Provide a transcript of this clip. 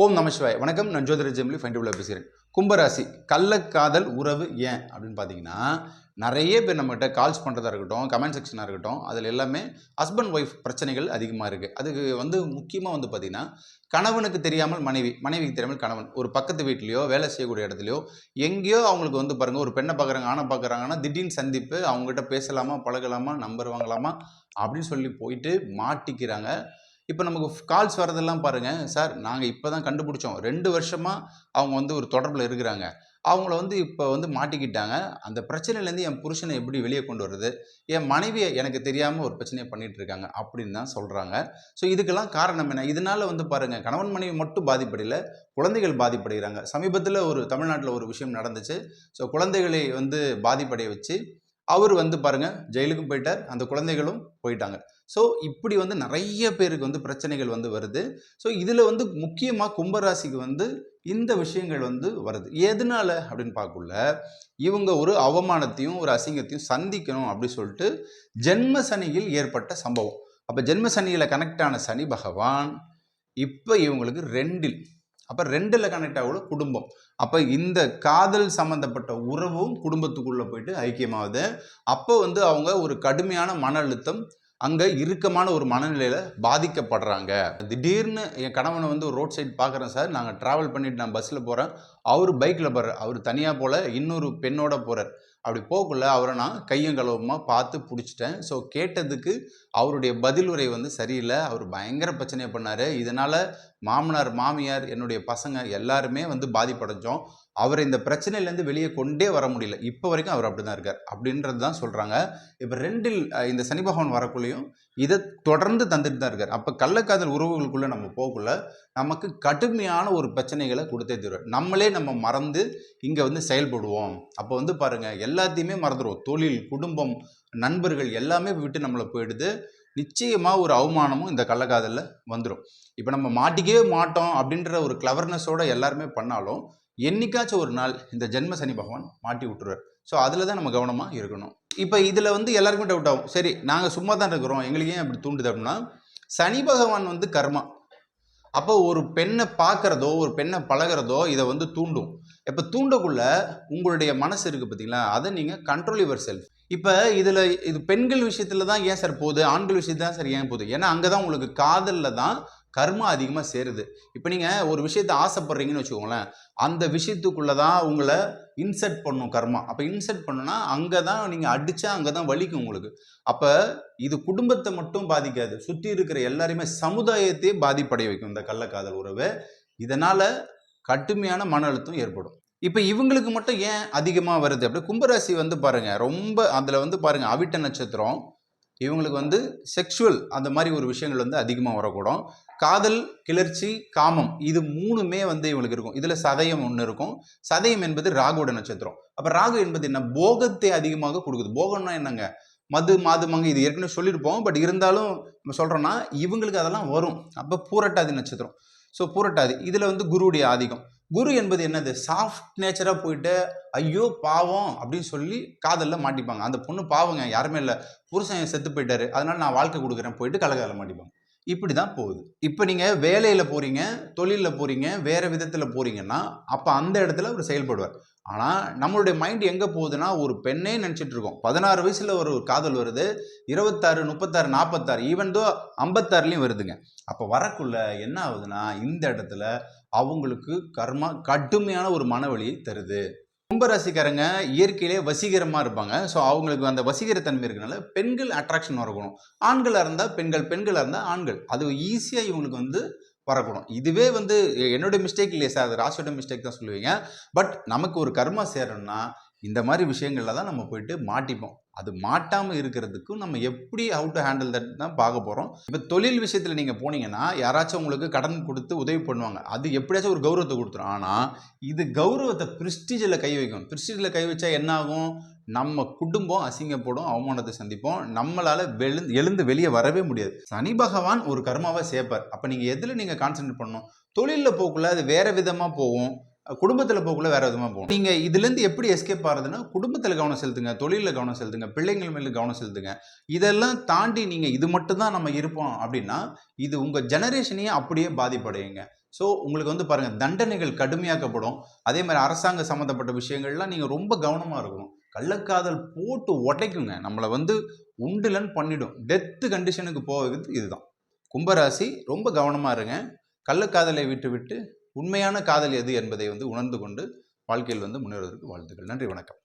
ஓம் நமசிவாய் வணக்கம் நான் ஜோதிர ஜெமிலி ஃபைண்டபுளாக பேசுகிறேன். கும்பராசி கள்ளக்காதல் உறவு ஏன் அப்படின்னு பார்த்தீங்கன்னா நிறைய பேர் நம்மகிட்ட கால்ஸ் பண்ணுறதா இருக்கட்டும் கமெண்ட் செக்ஷனாக இருக்கட்டும் அதில் எல்லாமே ஹஸ்பண்ட் ஒய்ஃப் பிரச்சனைகள் அதிகமாக இருக்குது அதுக்கு வந்து முக்கியமாக வந்து பார்த்திங்கன்னா கணவனுக்கு தெரியாமல் மனைவி மனைவிக்கு தெரியாமல் கணவன். ஒரு பக்கத்து வீட்லேயோ வேலை செய்யக்கூடிய இடத்துலையோ எங்கேயோ அவங்களுக்கு வந்து பாருங்கள் ஒரு பெண்ணை பார்க்குறாங்க ஆணை பார்க்குறாங்கன்னா திடீர்னு சந்திப்பு அவங்ககிட்ட பேசலாமா பழகலாமா நம்பர் வாங்கலாமா அப்படின்னு சொல்லி போயிட்டு மாட்டிக்கிறாங்க. இப்போ நமக்கு கால்ஸ் வரதெல்லாம் பாருங்கள் சார் நாங்கள் இப்போ தான் கண்டுபிடிச்சோம். ரெண்டு வருஷமாக அவங்க வந்து ஒரு தொடர்பில் இருக்கிறாங்க. அவங்கள வந்து இப்போ வந்து மாட்டிக்கிட்டாங்க. அந்த பிரச்சனையிலேருந்து என் புருஷனை எப்படி வெளியே கொண்டு வருது என் மனைவியை எனக்கு தெரியாமல் ஒரு பிரச்சனையை பண்ணிகிட்டு இருக்காங்க அப்படின்னு தான் சொல்கிறாங்க ஸோ இதுக்கெல்லாம் காரணம் என்ன? இதனால் வந்து பாருங்கள் கணவன் மனைவி மட்டும் பாதிப்படையில் குழந்தைகள் பாதிப்படைகிறாங்க. சமீபத்தில் ஒரு தமிழ்நாட்டில் ஒரு விஷயம் நடந்துச்சு. ஸோ குழந்தைகளை வந்து பாதிப்படைய வச்சு அவர் வந்து பாருங்க ஜெயிலுக்கும் போயிட்டார். அந்த குழந்தைகளும் போயிட்டாங்க. ஸோ இப்படி வந்து நிறைய பேருக்கு வந்து பிரச்சனைகள் வந்து வருது. ஸோ இதில் வந்து முக்கியமாக கும்பராசிக்கு வந்து இந்த விஷயங்கள் வந்து வருது. எதனால அப்படின்னு பார்க்கல இவங்க ஒரு அவமானத்தையும் ஒரு அசிங்கத்தையும் சந்திக்கணும் அப்படி சொல்லிட்டு ஜென்ம சனியில் ஏற்பட்ட சம்பவம். அப்போ ஜென்ம சனியில் கனெக்ட் ஆன சனி பகவான் இப்போ இவங்களுக்கு ரெண்டில் அப்போ ரெண்டில் கனெக்ட் ஆகல குடும்பம். அப்போ இந்த காதல் சம்மந்தப்பட்ட உறவும் குடும்பத்துக்குள்ளே போயிட்டு ஐக்கியமாகுது. அப்போ வந்து அவங்க ஒரு கடுமையான மன அழுத்தம் அங்கே இறுக்கமான ஒரு மனநிலையில் பாதிக்கப்படுறாங்க. திடீர்னு என் கணவனை வந்து ரோட் சைடு பார்க்குறேன் சார். நாங்கள் ட்ராவல் பண்ணிட்டு நான் பஸ்ஸில் போகிறேன் அவர் பைக்கில் போகிறார் அவர் தனியாக போல் இன்னொரு பெண்ணோட போகிறார் அப்படி போகக்குள்ள அவரை நான் கையும் கழுவமாக பார்த்து பிடிச்சிட்டேன். ஸோ கேட்டதுக்கு அவருடைய பதில் உரை வந்து சரியில்லை. அவர் பயங்கர பிரச்சனையை பண்ணார். இதனால் மாமனார் மாமியார் என்னுடைய பசங்க எல்லாருமே வந்து பாதிப்படைஞ்சோம். அவர் இந்த பிரச்சனையிலேருந்து வெளியே கொண்டே வர முடியல. இப்போ வரைக்கும் அவர் அப்படி தான் இருக்கார். அப்படின்றது தான் சொல்கிறாங்க இப்போ ரெண்டில் இந்த சனி பகவான் வரக்குள்ளேயும் இதை தொடர்ந்து தந்துட்டு தான் இருக்கார். அப்போ கள்ளக்காதல் உறவுகளுக்குள்ளே நம்ம போகக்குள்ள நமக்கு கடுமையான ஒரு பிரச்சனைகளை கொடுத்தே தருவார். நம்மளே நம்ம மறந்து இங்கே வந்து செயல்படுவோம். அப்போ வந்து பாருங்கள் எல்லாத்தையுமே மறந்துடுவோம் தொழில் குடும்பம் நண்பர்கள் எல்லாமே விட்டு நம்மளை போயிடுது. நிச்சயமாக ஒரு அவமானமும் இந்த கள்ளக்காதலில் வந்துடும் இப்போ நம்ம மாட்டிக்கவே மாட்டோம் அப்படின்ற ஒரு கிளவர்னஸோட எல்லாருமே பண்ணாலும் என்னைக்காச்சும் ஒரு நாள் இந்த ஜென்ம சனி பகவான் மாட்டி விட்டுருவார். ஸோ அதில் தான் நம்ம கவனமாக இருக்கணும். இப்போ இதில் வந்து எல்லாருக்குமே டவுட் ஆகும். சரி நாங்கள் சும்மா தான் இருக்கிறோம். எங்களுக்கு ஏன் அப்படி தூண்டுது அப்படின்னா சனி பகவான் வந்து கர்மா. அப்போ ஒரு பெண்ணை பார்க்குறதோ ஒரு பெண்ணை பழகுறதோ இதை வந்து தூண்டும். இப்போ தூண்டக்குள்ள உங்களுடைய மனசு இருக்குது பார்த்தீங்களா அதை நீங்கள் கண்ட்ரோல் யுவர் செல்ஃப் இப்போ இதில் இது பெண்கள் விஷயத்தில் தான் ஏன் சார் போகுது? ஆண்கள் விஷயத்தில் தான் சார் ஏன் போகுது? ஏன்னா அங்கே தான் உங்களுக்கு காதலில் தான் கர்மா அதிகமாக சேருது. இப்போ நீங்கள் ஒரு விஷயத்தை ஆசைப்படுறீங்கன்னு வச்சுக்கோங்களேன் அந்த விஷயத்துக்குள்ளே தான் உங்களை இன்செர்ட் பண்ணும் கர்மா. அப்போ இன்செர்ட் பண்ணுன்னா அங்கே தான் நீங்கள் அடித்தா அங்கே தான் வலிக்கும் உங்களுக்கு. அப்போ இது குடும்பத்தை மட்டும் பாதிக்காது. சுற்றி இருக்கிற எல்லாரையுமே சமுதாயத்தையே பாதிப்படைய வைக்கும் இந்த கள்ளக்காதல் உறவு. இதனால் கடுமையான மன அழுத்தம் ஏற்படும். இப்போ இவங்களுக்கு மட்டும் ஏன் அதிகமாக வருது? அப்படி கும்பராசி வந்து பாருங்கள் ரொம்ப அதில் வந்து பாருங்கள் அவிட்ட நட்சத்திரம் இவங்களுக்கு வந்து செக்ஷுவல் அந்த மாதிரி ஒரு விஷயங்கள் வந்து அதிகமாக வரக்கூடும். காதல் கிளர்ச்சி காமம் இது மூணுமே வந்து இவங்களுக்கு இருக்கும். இதில் சதயம் ஒன்று இருக்கும். சதயம் என்பது ராகுவோட நட்சத்திரம். அப்போ ராகு என்பது என்ன? போகத்தை அதிகமாக கொடுக்குது. போகம்னா என்னங்க? மது மாது மங்க இது ஏற்கனவே சொல்லியிருப்போம். பட் இருந்தாலும் நம்ம சொல்கிறோன்னா இவங்களுக்கு அதெல்லாம் வரும். அப்போ பூரட்டாதி நட்சத்திரம். ஸோ பூரட்டாதி. இதில் வந்து குருவுடைய ஆதிக்கம். குரு என்பது என்னது? சாஃப்ட் நேச்சராக போயிட்டு ஐயோ பாவம் அப்படின்னு சொல்லி காதலில் மாட்டிப்பாங்க. அந்த பொண்ணு பாவங்க யாருமே இல்லை. புருஷன் செத்து போயிட்டாரு. அதனால நான் வாழ்க்கை கொடுக்குறேன் போயிட்டு கலகால மாட்டிப்பாங்க. இப்படி தான் போகுது. இப்போ நீங்கள் வேலையில் போகிறீங்க தொழிலில் போகிறீங்க வேறு விதத்தில் போகிறீங்கன்னா அப்போ அந்த இடத்துல அவர் செயல்படுவார். ஆனால் நம்மளுடைய மைண்ட் எங்கே போகுதுன்னா ஒரு பெண்ணே நினச்சிட்டு இருக்கோம். பதினாறு வயசில் ஒரு காதல் வருது இருபத்தாறு முப்பத்தாறு நாற்பத்தாறு ஈவன் தோ ஐம்பத்தாறுலேயும் வருதுங்க. அப்போ வரக்குள்ள என்ன ஆகுதுன்னா இந்த இடத்துல அவங்களுக்கு கர்மா கடுமையான ஒரு மனவழியை தருது. கும்பராசிக்காரங்க இயற்கையிலே வசீகரமாக இருப்பாங்க. ஸோ அவங்களுக்கு அந்த வசீகரத்தன்மை இருக்கனால பெண்கள் அட்ராக்ஷன் வரக்கணும் ஆண்களாக இருந்தால் பெண்கள் பெண்களாக இருந்தால் ஆண்கள். அது ஈஸியாக இவங்களுக்கு வந்து வரக்கூடும். இதுவே வந்து என்னோட மிஸ்டேக் இல்லையா சார் அது ராசியோட மிஸ்டேக் தான் சொல்லுவீங்க. பட் நமக்கு ஒரு கர்மா சேரணும்னா இந்த மாதிரி விஷயங்களில் தான் நம்ம போயிட்டு மாட்டிப்போம். அது மாட்டாமல் இருக்கிறதுக்கும் நம்ம எப்படி ஹவு டு ஹேண்டில் தட் தான் பார்க்க போகிறோம் இப்போ தொழில் விஷயத்தில் நீங்கள் போனீங்கன்னா யாராச்சும் உங்களுக்கு கடன் கொடுத்து உதவி பண்ணுவாங்க. அது எப்படியாச்சும் ஒரு கௌரவத்தை கொடுத்துரும். ஆனால் இது கௌரவத்தை பிரிஸ்டீஜில் கை வைக்கும். பிரிஸ்டீஜில் கை வச்சா என்ன ஆகும்? நம்ம குடும்பம் அசிங்கப்படும் அவமானத்தை சந்திப்போம். நம்மளால் வெளுந்து எழுந்து வெளியே வரவே முடியாது. சனி பகவான் ஒரு கர்மாவை சேர்ப்பார். அப்போ நீங்கள் எதில் நீங்கள் கான்சென்ட்ரேட் பண்ணணும்? தொழிலில் போக்குள்ள அது வேறு விதமாக போகும். குடும்பத்தில் போக்குள்ள வேறு விதமாக போகும் நீங்கள் இதுலேருந்து எப்படி எஸ்கேப் ஆகிறதுனா குடும்பத்தில் கவனம் செலுத்துங்க தொழிலில் கவனம் செலுத்துங்க பிள்ளைங்கள் மேலே கவனம் செலுத்துங்க. இதெல்லாம் தாண்டி நீங்கள் இது மட்டும் தான் நம்ம இருப்போம் அப்படின்னா இது உங்கள் ஜெனரேஷனையே அப்படியே பாதிப்படையுங்க. ஸோ உங்களுக்கு வந்து பாருங்கள் தண்டனைகள் கடுமையாக்கப்படும். அதே மாதிரி அரசாங்க சம்மந்தப்பட்ட விஷயங்கள்லாம் நீங்கள் ரொம்ப கவனமாக இருக்கணும். கள்ளக்காதல் போட்டு உடைக்குங்க. நம்மளை வந்து உண்டுலன்னு பண்ணிடும். டெத்து கண்டிஷனுக்கு போகிறது இதுதான். கும்பராசி ரொம்ப கவனமாக இருங்க. கள்ளக்காதலை விட்டு விட்டு உண்மையான காதல் எது என்பதை வந்து உணர்ந்து கொண்டு வாழ்க்கையில் வந்து முன்னேறுவதற்கு வாழ்த்துக்கள். நன்றி வணக்கம்.